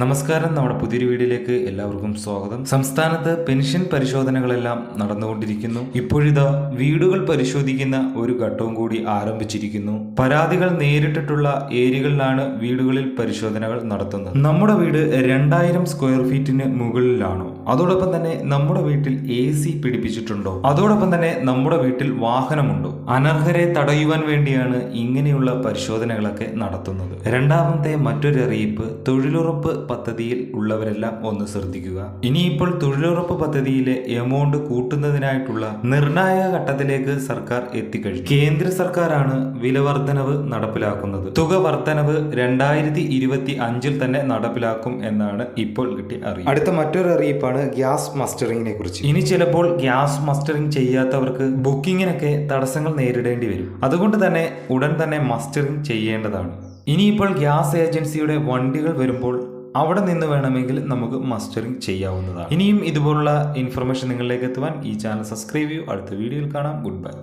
നമസ്കാരം. നമ്മുടെ പുതിയൊരു വീഡിയോയിലേക്ക് എല്ലാവർക്കും സ്വാഗതം. സംസ്ഥാനത്ത് പെൻഷൻ പരിശോധനകളെല്ലാം നടന്നുകൊണ്ടിരിക്കുന്നു. ഇപ്പോഴിതാ വീടുകൾ പരിശോധിക്കുന്ന ഒരു ഘട്ടവും കൂടി ആരംഭിച്ചിരിക്കുന്നു. പരാതികൾ നേരിട്ടിട്ടുള്ള ഏരിയകളിലാണ് വീടുകളിൽ പരിശോധനകൾ നടത്തുന്നത്. നമ്മുടെ വീട് രണ്ടായിരം സ്ക്വയർ ഫീറ്റിന് മുകളിലാണോ? അതോടൊപ്പം തന്നെ നമ്മുടെ വീട്ടിൽ എ സി പിടിപ്പിച്ചിട്ടുണ്ടോ? അതോടൊപ്പം തന്നെ നമ്മുടെ വീട്ടിൽ വാഹനമുണ്ടോ? അനർഹരെ തടയുവാൻ വേണ്ടിയാണ് ഇങ്ങനെയുള്ള പരിശോധനകളൊക്കെ നടത്തുന്നത്. രണ്ടാമത്തെ മറ്റൊരു അറിയിപ്പ് തൊഴിലുറപ്പ് പദ്ധതിയിൽ ഉള്ളവരെല്ലാം ഒന്ന് ശ്രദ്ധിക്കുക. ഇനിയിപ്പോൾ തൊഴിലുറപ്പ് പദ്ധതിയിലെ എമൗണ്ട് കൂട്ടുന്നതിനായിട്ടുള്ള നിർണായക ഘട്ടത്തിലേക്ക് സർക്കാർ എത്തിക്കഴിഞ്ഞു. കേന്ദ്ര സർക്കാരാണ് വില വർധനവ് നടപ്പിലാക്കുന്നത്. തുക വർധനവ് രണ്ടായിരത്തി ഇരുപത്തി അഞ്ചിൽ തന്നെ നടപ്പിലാക്കും എന്നാണ് ഇപ്പോൾ കിട്ടിയ അറിയിപ്പ്. അടുത്ത മറ്റൊരു അറിയിപ്പാണ് ഗ്യാസ് മസ്റ്ററിങ്ങിനെ കുറിച്ച്. ഇനി ചിലപ്പോൾ ഗ്യാസ് മസ്റ്ററിംഗ് ചെയ്യാത്തവർക്ക് ബുക്കിങ്ങിനൊക്കെ തടസ്സങ്ങൾ നേരിടേണ്ടി വരും. അതുകൊണ്ട് തന്നെ ഉടൻ തന്നെ മസ്റ്ററിംഗ് ചെയ്യേണ്ടതാണ്. ഇനിയിപ്പോൾ ഗ്യാസ് ഏജൻസിയുടെ വണ്ടികൾ വരുമ്പോൾ അവിടെ നിന്ന് വേണമെങ്കിൽ നമുക്ക് മസ്റ്ററിംഗ് ചെയ്യാവുന്നതാണ്. ഇനിയും ഇതുപോലുള്ള ഇൻഫർമേഷൻ നിങ്ങളിലേക്ക് എത്തുവാൻ ഈ ചാനൽ സബ്സ്ക്രൈബ് ചെയ്യൂ. അടുത്ത വീഡിയോയിൽ കാണാം. Good bye